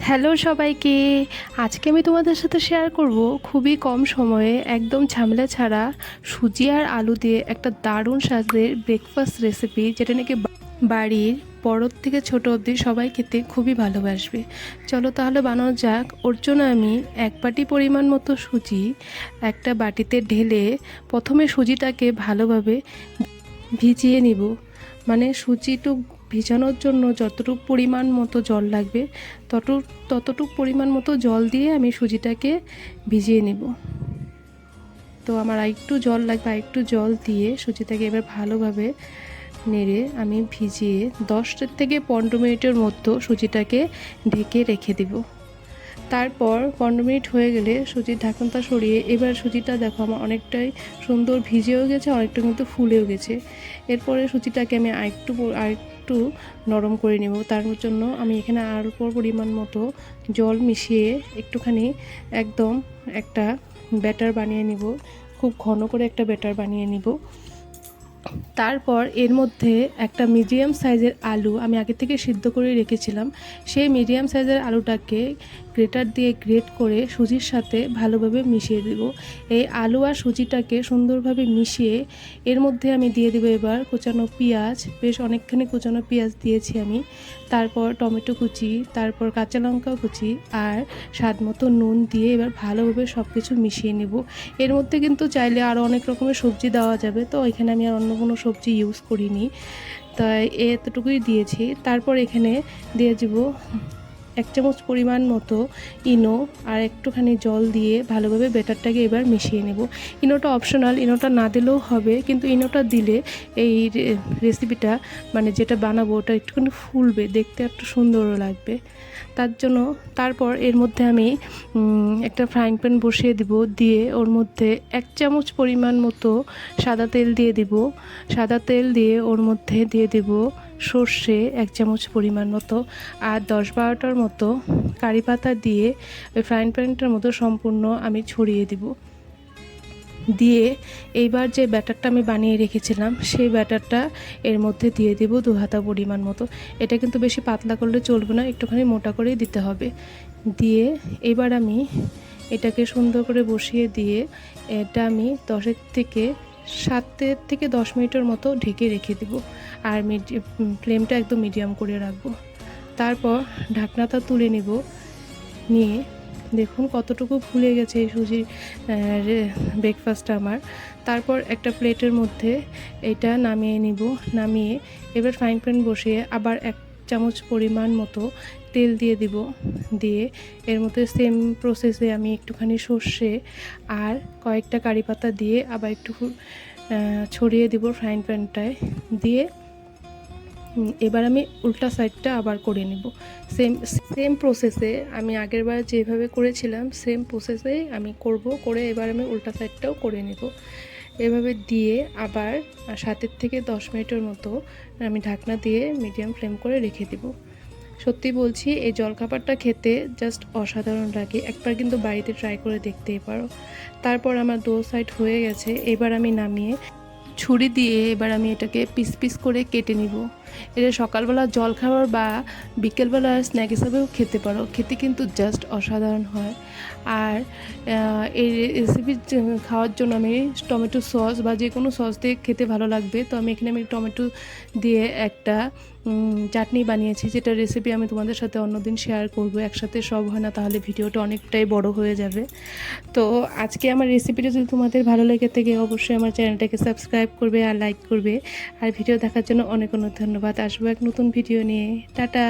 Hello সবাইকে। আজকে আমি তোমাদের সাথে শেয়ার করব খুবই কম সময়ে একদম ঝামেলা ছাড়া সুজি আর আলু দিয়ে একটা দারুণ স্বাদের ব্রেকফাস্ট রেসিপি যেটা নাকি বাড়ির বড় থেকে ছোট অবধি সবাই খেতে খুবই ভালোবাসবে। চলো তাহলে বানানো যাক। ওর জন্য আমি এক বাটি পরিমাণ মতো সুজি একটা বাটিতে ঢেলে প্রথমে সুজিটাকে ভালোভাবে ভিজিয়ে নিব। মানে সুজিটু ভিজানোর জন্য যতটুকু পরিমাণ মতো জল লাগবে তত ততটুক পরিমাণ মতো জল দিয়ে আমি সুজিটাকে ভিজিয়ে নেব। তো আমার আরেকটু জল লাগবে, আরেকটু জল দিয়ে সুজিটাকে এবার ভালোভাবে নেড়ে আমি ভিজিয়ে দশ থেকে পনেরো মিনিটের মতো সুজিটাকে ঢেকে রেখে দেব। তারপর পনেরো মিনিট হয়ে গেলে সুজির ঢাকনটা সরিয়ে এবার সুজিটা দেখো আমার অনেকটাই সুন্দর ভিজেও গেছে, অনেকটা কিন্তু ফুলেও গেছে। এরপরে সুজিটাকে আমি আরেকটু আরেকটু নরম করে নেব। তার জন্য আমি এখানে উপর পরিমাণ মতো জল মিশিয়ে একটুখানি একদম একটা ব্যাটার বানিয়ে নিব। খুব ঘন করে একটা ব্যাটার বানিয়ে নিব। তারপর এর মধ্যে একটা মিডিয়াম সাইজের আলু আমি আগে থেকে সিদ্ধ করে রেখেছিলাম। সেই মিডিয়াম সাইজের আলুটাকে গ্রেটার দিয়ে গ্রেট করে সুজির সাথে ভালোভাবে মিশিয়ে দেব। এই আলু আর সুজিটাকে সুন্দরভাবে মিশিয়ে এর মধ্যে আমি দিয়ে দেবো এবার কুচানো পেঁয়াজ। বেশ অনেকখানি কুচানো পেঁয়াজ দিয়েছি আমি। তারপর টমেটো কুচি, তারপর কাঁচা লঙ্কা কুচি আর স্বাদ মতো নুন দিয়ে এবার ভালোভাবে সব কিছু মিশিয়ে নেব। এর মধ্যে কিন্তু চাইলে আরও অনেক রকমের সবজি দেওয়া যাবে, তো এখানে আমি আর অন্য কোনো সবজি ইউজ করিনি। তাই এতটুকুই দিয়েছি। তারপর এখানে দিয়ে দেবো এক চামচ পরিমাণ মতো ইনো আর একটুখানি জল দিয়ে ভালোভাবে বেটারটাকে এবার মিশিয়ে নেব। ইনোটা অপশনাল ইনোটা না দিলেও হবে, কিন্তু ইনোটা দিলে এই রেসিপিটা মানে যেটা বানাবো, ওটা একটুখানি ফুলবে, দেখতে একটু সুন্দরও লাগবে। তার জন্য, তারপর এর মধ্যে আমি একটা ফ্রাইং প্যান বসিয়ে দিব, দিয়ে ওর মধ্যে এক চামচ পরিমাণ মতো সাদা তেল দিয়ে দিব। সাদা তেল দিয়ে ওর মধ্যে দিয়ে দেব সর্ষে এক চামচ পরিমাণ মতো আর দশ বারোটার মতো কারি পাতা দিয়ে ওই ফ্রাইং প্যানটার মতো সম্পূর্ণ আমি ছড়িয়ে দিব। দিয়ে এইবার যে ব্যাটারটা আমি বানিয়ে রেখেছিলাম, সেই ব্যাটারটা এর মধ্যে দিয়ে দেব দু হাতা পরিমাণ মতো। এটা কিন্তু বেশি পাতলা করলে চলবে না, একটুখানি মোটা করেই দিতে হবে। দিয়ে এবার আমি এটাকে সুন্দর করে বসিয়ে দিয়ে এটা আমি দশের থেকে সাতের থেকে দশ মিনিটের মতো ঢেকে রেখে দেব আর ফ্লেমটা একদম মিডিয়াম করে রাখব। তারপর ঢাকনাটা তুলে নেব। নিয়ে দেখুন কতটুকু ফুলে গেছে এই সুজির ব্রেকফাস্টটা আমার। তারপর একটা প্লেটের মধ্যে এটা নামিয়ে নিব। নামিয়ে এবার ফ্রাইং প্যান বসিয়ে আবার এক চামচ পরিমাণ মতো তেল দিয়ে দিব, দিয়ে এর মধ্যে সেম প্রসেসে আমি একটুখানি সর্ষে আর কয়েকটা কারি পাতা দিয়ে আবার একটু ছড়িয়ে দিব ফ্রাইং প্যানটায় দিয়ে এবার আমি উল্টা সাইডটা আবার করে নেব। সেম সেম প্রসেসে আমি আগেরবার যেভাবে করেছিলাম সেম প্রসেসে আমি করব, করে এবার আমি উল্টা সাইডটাও করে নেব। এভাবে দিয়ে আবার সাতের থেকে দশ মিনিটের মতো আমি ঢাকনা দিয়ে মিডিয়াম ফ্লেম করে রেখে দেব। সত্যি বলছি, এই জলখাবারটা খেতে জাস্ট অসাধারণ লাগে। একবার কিন্তু বাড়িতে ট্রাই করে দেখতেই পারো। তারপর আমার দো সাইড হয়ে গেছে। এবার আমি নামিয়ে ছুরি দিয়ে এবার আমি এটাকে পিস পিস করে কেটে নিব। এটা সকালবেলা জল খাবার বা বিকেলবেলা স্ন্যাক হিসাবেও খেতে পারো। খেতে কিন্তু জাস্ট অসাধারণ হয়। আর এই রেসিপি খাওয়ার জন্য আমি টমেটো সস বা যে কোনো সস দিয়ে খেতে ভালো লাগবে, তো আমি এখানে আমি টমেটো দিয়ে একটা চাটনি বানিয়েছি, যেটা রেসিপি আমি তোমাদের সাথে অন্যদিন শেয়ার করব। একসাথে সব হয় না, তাহলে ভিডিওটা অনেকটাই বড় হয়ে যাবে। তো আজকে আমার রেসিপিটা যদি তোমাদের ভালো লেগে থাকে, অবশ্যই আমার চ্যানেলটাকে সাবস্ক্রাইব করবে আর লাইক করবে। আর ভিডিও দেখার জন্য অনেক অনেক ধন্যবাদ আসব এক নতুন ভিডিও নিয়ে। টাটা!